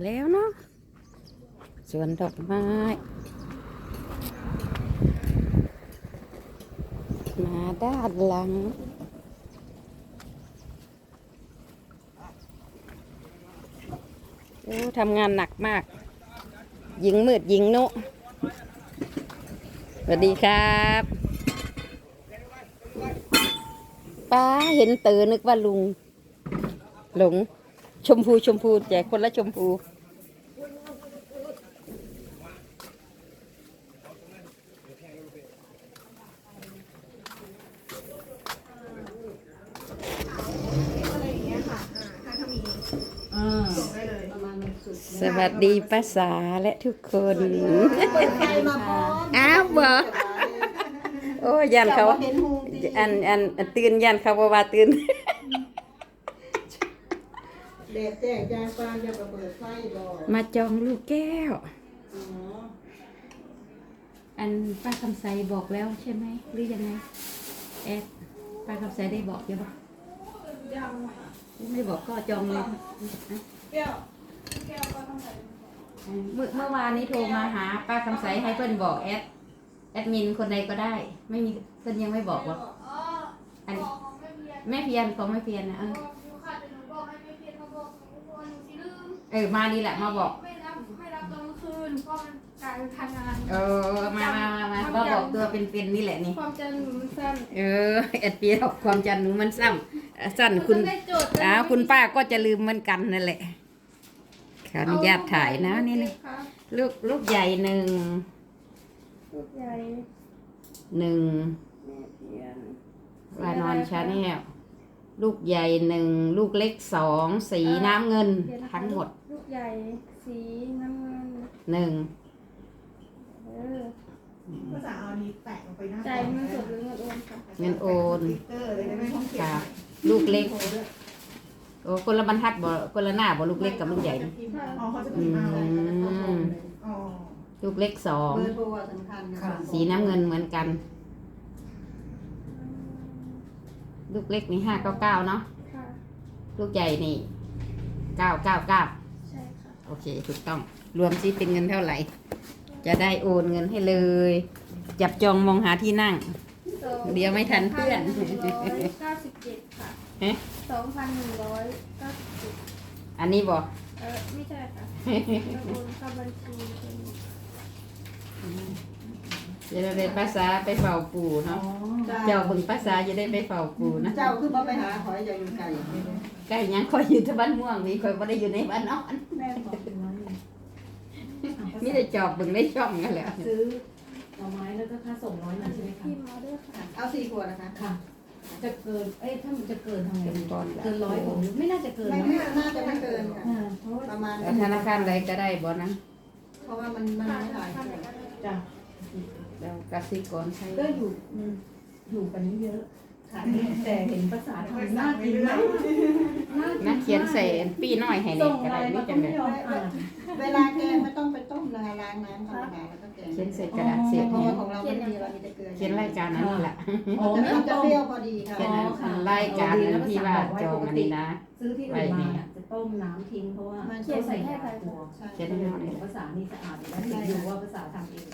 แล้วเนาะสวนดอกไม้มาด้านหลังโอ้ทำงานหนักมาก ยิงมืดยิงโนสวัสดีครับป้าเห็นเตอนึกว่าลุง หลง ชมพูชมพูแจกคนละชมพูสวัสดีป้าสาและทุกคนอ้าวบ่โอ้ยันเขาเห็นหูดีอันอันอันตื่นยันเขาบ่ว่าตื่น แดดแจ้งยางฟางอย่าไปเปิดไฟบ่มาจองลูกแก้ว อ๋ออันป้าคำใสบอกแล้วใช่ไหมหรือยังไงแอดป้าคำใสได้บอกยังปะไม่บอกก็จองเลยเปรี้ยวเมื่อเมื่อวานนี้โทรมาหา ป้าคำใสให้เพื่อนบอกแอดแอดมินคนใดก็ได้ ไม่มีเพื่อนยังไม่บอกว่าอันแม่เพียนของแม่เพียนนะเออ เออ มานี่แหละ มาบอก ไม่รับไม่รับตอนกลางคืนเพราะมันการทำงานเออ มามามามามาบอกตัวเป็นๆนี่แหละนี่ ความจำหนูมันสั้นเออแอดเปียบอกความจันหนูมันซ้ำเอ่อสั้นคุณมันได้โจทย์อ้าวคุณป้าก็จะลืมเหมือนกันนั่นแหละขออนุญาตถ่ายนะนี่นี่ครับลูกลูกใหญ่หนึ่งลูกใหญ่หนึ่งแม่เพียนวานอนชาแนลลูกใหญ่หนึ่งลูกเล็กสองสีน้ำเงินเดี๋ยวนะคะทั้งหมดลูก ใหญ่สีน้ำเงินหนึ่งเออภาษาเอานี้แตะลงไปหน้าจ่ายเงินสดหรือเงินโอนค่ะเงินโอนสติ๊กเกอร์เลยได้ไหมต้องเขียนค่ะลูกเล็กโอ้คนละบรรทัดบ่คนละหน้าบ่ลูกเล็กกับลูกใหญ่นะอ๋อเขาจะพิมพ์เอาอ๋อลูกเล็กสองเบอร์โทรอะสำคัญค่ะสีน้ำเงินเหมือนกัน ลูกเล็กนี่ห้าเก้าเก้าเนาะค่ะลูกใหญ่นี่เก้าเก้าเก้าใช่ค่ะ โอเคถูกต้องรวมซิเป็นเงินเท่าไหร่ จะได้โอนเงินให้เลย จับจองมองหาที่นั่งสองเดี๋ยวไม่ทันเพื่อนสงพัหนึ่งร้อยเก้าสิบเจ็ดค่ะเอ๊ะสองพันหนึ่งร้อยเก้าสิบเจ็ดอันนี้บอก เออไม่ใช่ค่ะแล้วโอนเข้าบัญชีเป็นจะได้เป็นภาษาไปเฝ้าปู่เนาะเจ้าเบึงภาษาจะได้ไปเฝ้าปู่นะ เจ้าคือบ่ไปหาหอยอย่าอยู่ไกล ใกล้ยังคอยอยู่ที่บ้านม่วงนี่คอยไม่ได้อยู่ในบ้านนอนแม่บอกมีแต่จอบเบึงได้ช่องกันแหล้วซื้อหน่อไม้แล้วก็ค่าส่งร้อยหนึ่งใช่ไหมคะพิมพ์มาด้วยค่ะเอาสี่ขวดนะคะ ค่ะ จะเกิน เอ้ยถ้ามันจะเกินทำไงเป็นบอลเกินร้อยผมไม่น่าจะเกินไม่เนอะน่าน่าจะไม่เกินค่ะอ่าเพราะว่าประมาณแล้วธนาคารใดก็ได้บ่นะเพราะว่ามันมันไม่หลายขวดจ้ะแล้วกสิกรใช้ก็อยู่อืมอยู่กันไม่เยอะค่ะแต่เห็นภาษาไทยน่ากินมาก น่ากินนักเขียนใส่ปีน้อยให้เน็ส่ตงก็ไลได้น์ไม่มาก็จังไดไม่ยอมอ่านเวลาแกงไม่ต้องไปต้มนะคะล้างน้ำธรรมดาแล้วก็แกงเขียนใส่กระดาษเสียบเพราะเนี่ว่ายของเราไม่มีเรามีแต่เกลือเขียนรายการอันนี้แหละอ๋อมันไม่จะต้องมันจะต้เปรี้ยวมพอดีค่ะเขียนอันรายการอันที่ว่าจองอันนี้นะซื้อที่อื่นมาอะจะต้มน้ำทิ้งเพราะว่ามันเขาใส่ยาตัวใช่เขียนเห็ให้หน่อยนภาษานี่สะอาดอยู่แล้วเห็นอยู่ว่าภาษาทำเอง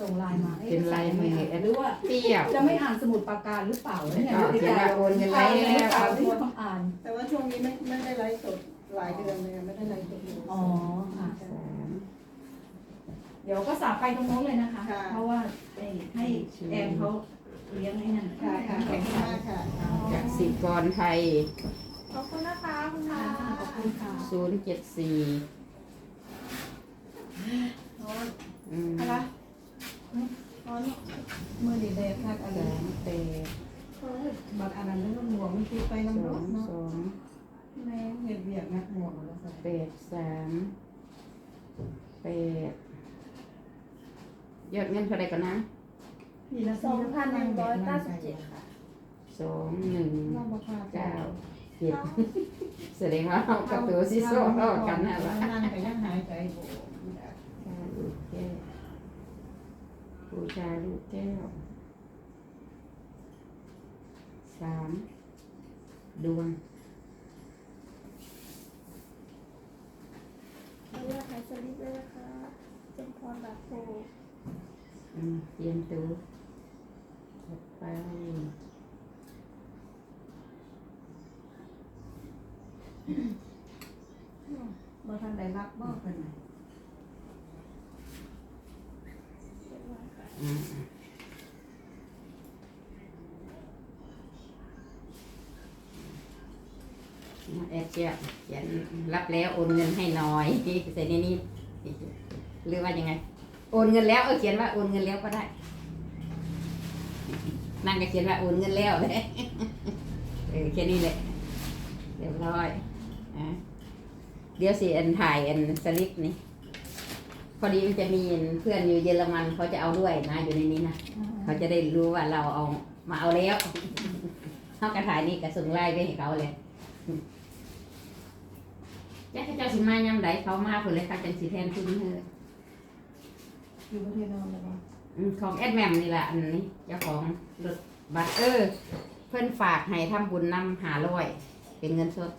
ส่งไลน์มาอ้เป็นลายมือหรือว่า เปรี้ยว จะไม่อ่านสมุดปราการหรือเปล่าเนี่ยก็เขียนว่าโอนเงินไว้แล้วหรือเปล่าที่ต้องอ่าน แต่ว่าช่วงนี้ไม่ไม่ได้ไลฟ์สดหลายเดือนเลยไม่ได้ไลฟ์สดเลย อ๋อค่ะสามเดี๋ยวก็สาบไปตรงโน้นเลยนะคะ ค่ะ เพราะว่าให้ให้แอมเขาเลี้ยงให้นั่นค่ะค่ะขอบคุณมากค่ะกสิกรไทย ขอบคุณนะคะคุณค่ะค่ะขอบคุณค่ะศูนย์เจ็ดสี่อืมอะไรอ๋อนี่ เมื่อดีเดย์พักอะไรสามแปดบัตรอันนั้นมันหมวกมันคือไปน้ำร้อนเนาะสองแม่เห็ดเบียกนะหมวกแล้วใส่แปดสามแปดยอดเงินเท่าไรกันนะพี่ละสองพันหนึ่งร้อยเก้าสิบเจ็ดค่ะสองหนึ่งเก้าเจ็ดแสดงว่าเรากับตัวซิโซ่เท่ากันนะละนั่งไปยังหายใจโบชาลูกแก้ว บูชาลูกแก้วสามดวงลิปเลยนะคะจมพรแบบโพอืมเตรียมตัวจัดไปบ่ทันได้รับบ่เพิ่นน่ะ เรียบร้อยค่ะ อืม แอดเจียเขียนรับแล้วโอนเงินให้หน้อยใส่ในนี้หรือว่ายังไง โอนเงินแล้วเออเขียนว่าโอนเงินแล้วก็ได้นั่งก็เขียนว่าโอนเงินแล้วเลยเออแค่นี้แหละเรียบร้อยอะเดี๋ยวสิอันถ่ายอันสลิปนี่ พอดีมันจะมีเพื่อนอยู่เยอรมันเขาจะเอาด้วยนะอยู่ในนี้นะเขาจะได้รู้ว่าเราเอามาเอาแล้วเขากระถ่ายนี่กระส่งไล่ไปให้เขาเลยแจ้าเจ้าสิมายำไดเขามาเพื่อเลยค่ะจังสีแทนคุณเธออยู่ประเทศนอกแล้วบ่อืมของแอดแมมนี่แหละอันนี้เจ้าของรถบัตรเออ เพื่อนฝากให้ทำบุญนำหาร้อยเป็นเงินสด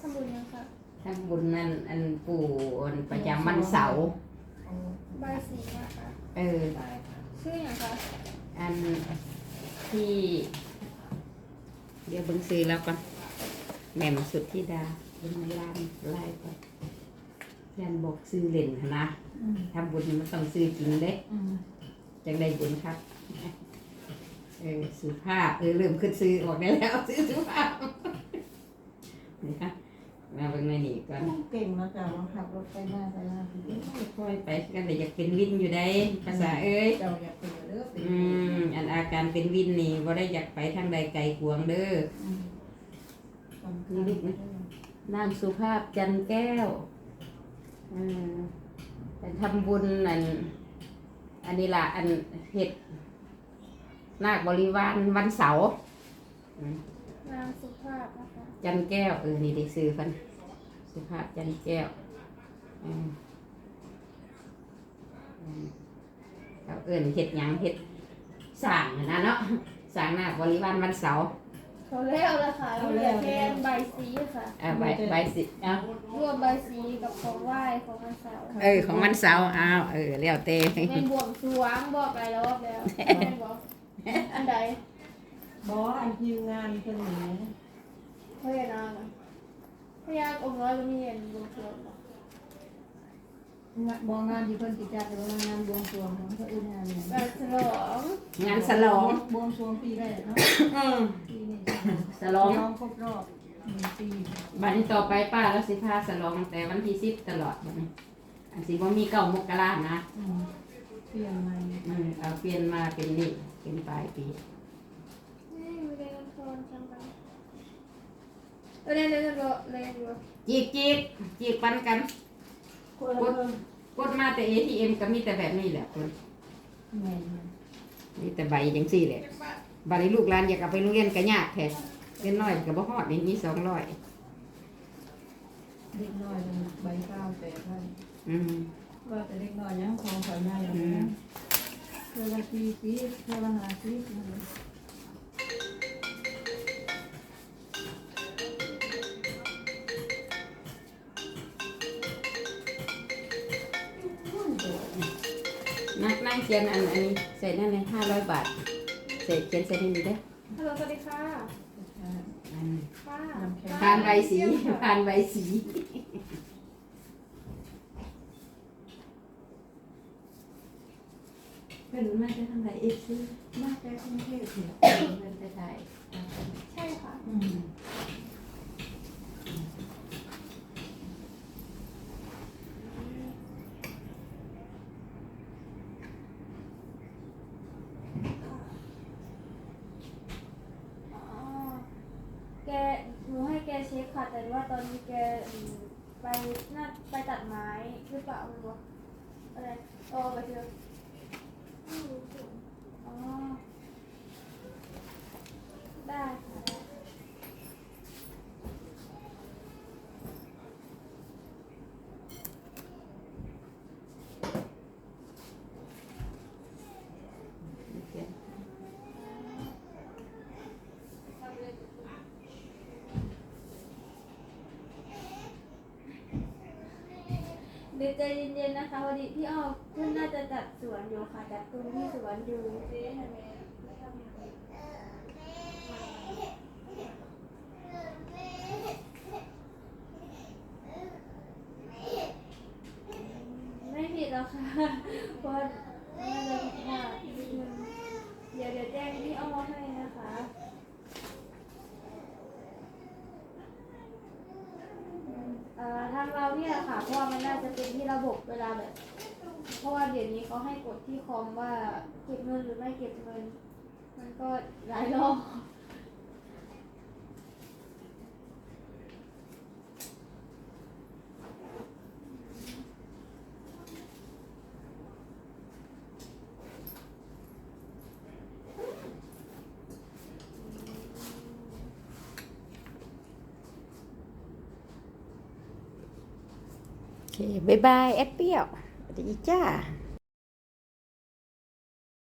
ทำบุญยังค่ะ ทำบุญนั่นอันปู่อันประจำวันเสาร์เอาใบสีนะคะเออตายค่ะชื่ออย่างคะอันที่ เดี๋ยวเบิ่งซื้อแล้วก่อนแหม่มสุดที่ดาเบิ่งในร้านไล่ก่อนแฟนบอกซื้อเล่นหั้นนะอืมทำบุญมันต้องซื้อจริงเด้อืมจังได้บุญครับ เออสุภาพเออเริ่มขึ้นซื้อออกได้แล้ว ซื้อสุภาพนี่ค่ะ มาเบิ่งในนี่ก่อนเก่งเนาะจ้ะว่าขับรถไปหน้าไปหน้าพี่ค่อยๆไปกันเลยอยากเป็นวินอยู่ได้ภาษาเอ้ย เจ้าอยากเป็นเด้อเป็นอืมอันอาการเป็นวินนี่บ่ได้อยากไปทางใดไกลกวงเด้อ อืมสำคัญนางสุภาพจันแก้วอืมแต่ทำบุญอัน อันนี้ล่ะอันเห็ดนาคบริวารวันเสาร์อืมนางสุภาพนะคะ จันแก้วเออนี่ได้ซื้อกัน สุภาพจันแก้วอืมอืมเขาเอิ้นเห็ดหยังเห็ดสร้างน่ะนะเนาะสร้างนาคบริวารวันเสาร์เขาเลี้ยวแล้วค่ะเหลือแค่ใบสีค่ะอ่าใบใบสิเอารวมใบสีกับของไหว้ของวันเสาร์เออของวันเสาร์อ้าวเออแล้วแต่เป็นบวงสรวงบอกหลายรอบแล้วไม่บอกอันใดบออันคิวงานเพิ่นนี่พญานาค อะพญานาคองค์น้อยก็มีเห็นบวงสรวงบอกงานบ่งานที่เพิ่นสิจัดหรือว่างานบวงสรวงของเพิ่นอื่นงานหยังแบบฉลองงานฉลองบวงสรวงปีแรกเนาะอืมปีนี้ฉลองน้องครบรอบหนึ่งปีบัดนี้ต่อไปป้าแล้วสิพาฉลองแต่วันที่สิบตลอดบัดนี้ อันสิว่ามีเก้ามกรานะอืมเปลี่ยนใหม่อืมเอาเปลี่ยนมาเป็นนี่เป็นปลายปี นี่มีเรียนทอนจังไป เรียนเรียนเรียนเรียนบ่จีกจีกจีกปันกันคนละเพิ่นกดมาแต่ ATM ก็มีแต่แบบนี้แหละคนแม่นมีแต่ใบจังสี่แหละบัดนี้ลูกหลานอยากเอาไปโรงเรียนก็ยากแท้เรียนน้อยก็บ่ฮอดนี่มีสองร้อยเด็กน้อยเป็นใบข้าวแต่ท่านอืมว่าแต่เด็กน้อยยังของข่อยมาอย่างนี้เพื่อละปีปีเพื่อละหาปี นั่นแหละนักนั่งเขียนอันอันนี้ใส่นั่นเลยห้าร้อยบาทใส่เขียนใส่ในนี้ได้อฮัลโหลสวัสดีค่ะอันค่ะผ่านใบสีผ่านใบสีเป็นมาจะทำไรเอฟซีมาจากกรุงเทพเนี่ยเป็นไปได้ใช่ค่ะ อืม อ๋อแกหนูให้แกเช็ ค่ะ แต่ว่าตอนนี้แกไปน่าไปตัดไม้หรือเปล่าไม่รู้อะไรโอ้ไปเถอะ ดี๋ยวใจเย็นๆนะคะพอดีพี่อ้อเพื่อนน่าจะจัดสวนอยู่ค่ะจัดตรงที่สวนอยู่ไม่ผิดหรอกค่ะเพราะน่าจะผิดพลาดนิดนึงเดี๋ยวเดี๋ยวแจ้งพี่อ้อให้นะคะ เอ่อทางเราเนี่ยค่ะ เพราะว่ามันน่าจะเป็นที่ระบบเวลาแบบ เพราะว่าเดี๋ยวนี้เขาให้กดที่คอมว่าเก็บเงินหรือไม่เก็บเงิน มันก็หลายรอบ โอเคบายบายแอดเปี้ยวสวัสดีจ้า